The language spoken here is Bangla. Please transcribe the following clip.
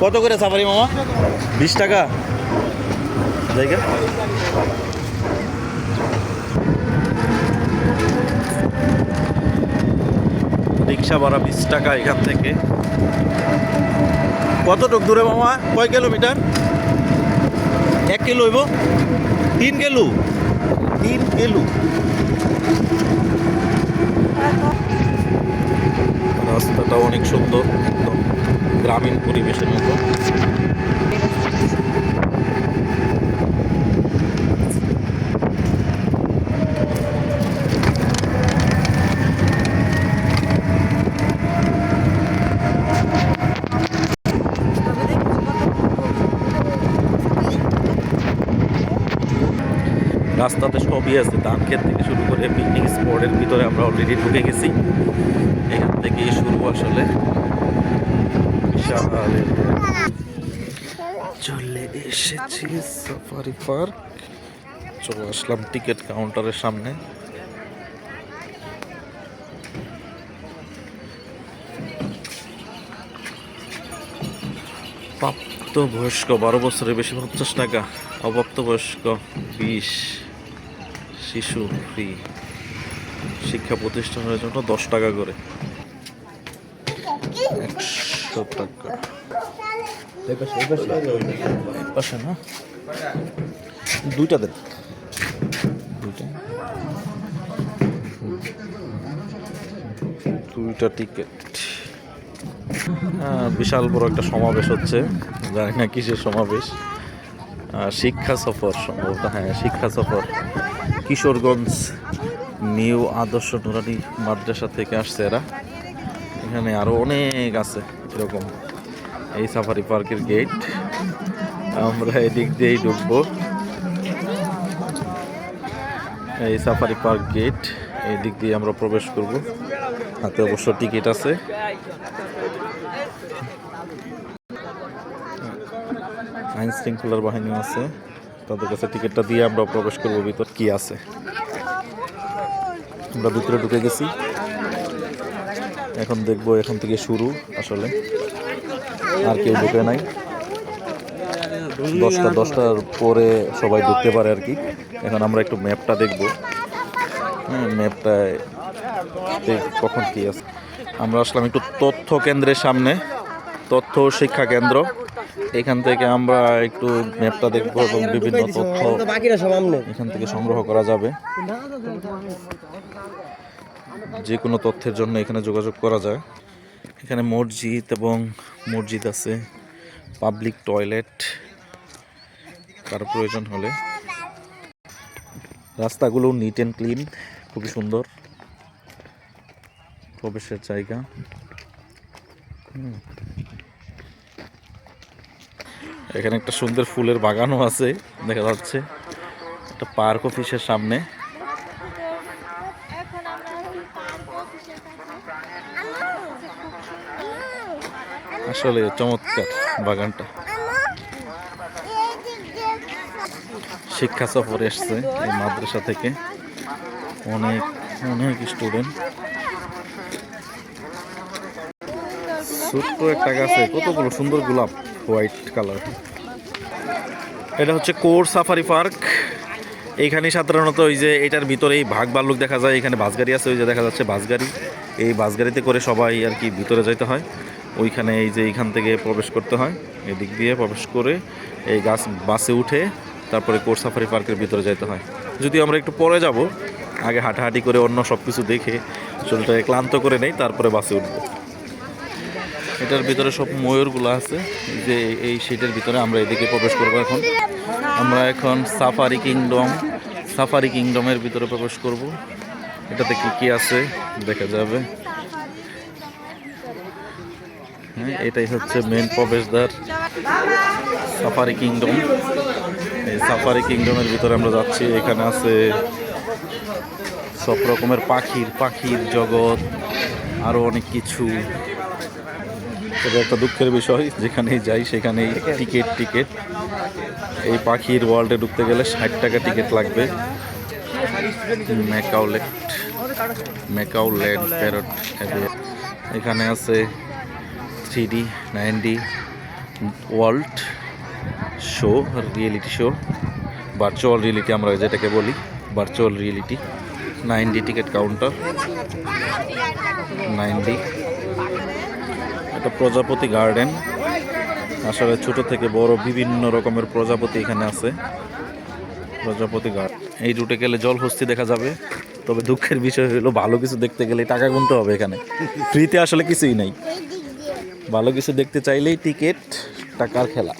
কত করে সাফারি মামা? বিশ টাকা। জায়গা রিক্সা ভাড়া বিশ টাকা এখান থেকে। কতটুক দূরে মামা? কয় কিলোমিটার? এক কিলো হইব? তিন কিলো? তিন কিলো। রাস্তাটা অনেক সুন্দর। গ্রামীণ পরিবেশের মতো। রাস্তাতে সবই আছে, ধান ক্ষেত থেকে শুরু করে পিকনিক স্পটের ভিতরে আমরা অলরেডি ঢুকে গেছি। এখান থেকেই শুরু আসলে। চলে এসেছি সাফারি পার্ক। চলে আসলাম টিকিট কাউন্টারের সামনে। প্রাপ্ত বয়স্ক বারো বছরের বেশি পঞ্চাশ টাকা অপ্রাপ্ত বয়স্ক বিশ শিশু ফ্রি শিক্ষা প্রতিষ্ঠানের জন্য দশ টাকা করে। একশো টাকা পাশে না? দুইটা দেন। দুইটা। দুইটা টিকিট। বিশাল বড় একটা সমাবেশ হচ্ছে। জানি না কিসের সমাবেশ। শিক্ষা সফর সম্ভবত। হ্যাঁ শিক্ষা সফর। কিশোরগঞ্জ নিউ আদর্শ নুরানি মাদ্রাসা থেকে আসছে এরা। এখানে আরও অনেক আছে। এরকম এই সাফারি পার্কের গেট আমরা এদিক দিয়েই ঢুকবো। এই সাফারি পার্ক গেট এই দিক দিয়ে আমরা প্রবেশ করব। হাতে অবশ্য টিকিট আছে। আইন শৃঙ্খলার বাহিনী আছে। তাদের কাছে টিকিটটা দিয়ে আমরা প্রবেশ করব, ভিতর কি আছে। আমরা ভিতরে ঢুকে গেছি। এখন দেখব এখান থেকে শুরু আসলে। আর কেউ ঢুকে নাই। দশটা দশটার পরে সবাই ঢুকতে পারে আর কি। এখন আমরা একটু ম্যাপটা দেখব। হ্যাঁ ম্যাপটায় কখন কি আছে। আমরা আসলাম একটু তথ্য কেন্দ্রের সামনে তথ্য শিক্ষা কেন্দ্র। এখান থেকে আমরা একটু ম্যাপটা দেখব এবং বিভিন্ন তথ্য এখান থেকে সংগ্রহ করা যাবে। যে কোনো তথ্যের জন্য এখানে যোগাযোগ করা যায়। এখানে মসজিদ এবং মসজিদ আছে পাবলিক টয়লেট কারও প্রয়োজন হলে। রাস্তাগুলো নিট অ্যান্ড ক্লিন খুবই সুন্দর। প্রবেশের জায়গা। এখানে একটা সুন্দর ফুলের বাগানও আছে, দেখা যাচ্ছে। একটা পার্ক অফিসের সামনে। আসলে চমৎকার বাগানটা। শিক্ষা সফর এসছে এই মাদ্রাসা থেকে। অনেক অনেক স্টুডেন্ট ছোট্ট একটা গাছে কতগুলো সুন্দর গোলাপ হোয়াইট কালার এটা হচ্ছে কোর সাফারি পার্ক। এইখানে সাধারণত ওই যে এটার ভিতরেই ভাগ বাল্লুক দেখা যায়। এখানে বাস গাড়ি আছে, ওই যে দেখা যাচ্ছে বাস গাড়ি এই বাস গাড়িতে করে সবাই আর কি ভিতরে যেতে হয়। ওইখানে এই যে এইখান থেকে প্রবেশ করতে হয়। এদিক দিয়ে প্রবেশ করে এই গাছ বাসে উঠে তারপরে কোর সাফারি পার্কের ভিতরে যেতে হয়। যদি আমরা একটু পরে যাব, আগে হাঁটাহাঁটি করে অন্য সব কিছু দেখে শরীরটাকে ক্লান্ত করে নেই, তারপরে বাসে উঠবো। এটার ভিতরে সব ময়ূরগুলো আছে, যে এই সিটের ভিতরে আমরা এদিকে প্রবেশ করব এখন। আমরা এখন সাফারি কিংডম সাফারি কিংডমের ভিতরে প্রবেশ করব। এটাতে কি কি আছে দেখা যাবে। হ্যাঁ এটাই হচ্ছে মেন প্রবেশদ্বার সাফারি কিংডম এই সাফারি কিংডমের ভিতরে আমরা যাচ্ছি, এখানে আছে সব রকমের পাখির পাখির জগৎ আরও অনেক কিছু। তবে একটা দুঃখের বিষয়, যেখানেই যাই সেখানেই টিকিট টিকিট। এই পাখির ওয়ার্ল্ডে ঢুকতে গেলে ষাট টাকা টিকিট লাগবে। ম্যাকাউলেট ম্যাকাউলেট প্যারট এখানে আছে three D nine D world show, reality show, virtual reality আমরা যেটাকে বলি, virtual reality. Nine D ticket counter nine D এটা প্রজাপতি গার্ডেন। আসলে ছোট থেকে বড় বিভিন্ন রকমের প্রজাপতি এখানে আছে। প্রজাপতি গার্ডেন এই রুটে গেলে জল হস্তি দেখা যাবে। তবে দুঃখের বিষয় হলো, ভালো কিছু দেখতে গেলে টাকা গুনতে হবে এখানে। ফ্রিতে আসলে কিছুই নাই। ভালো কিছু দেখতে চাইলেই টিকিট, টাকার খেলা।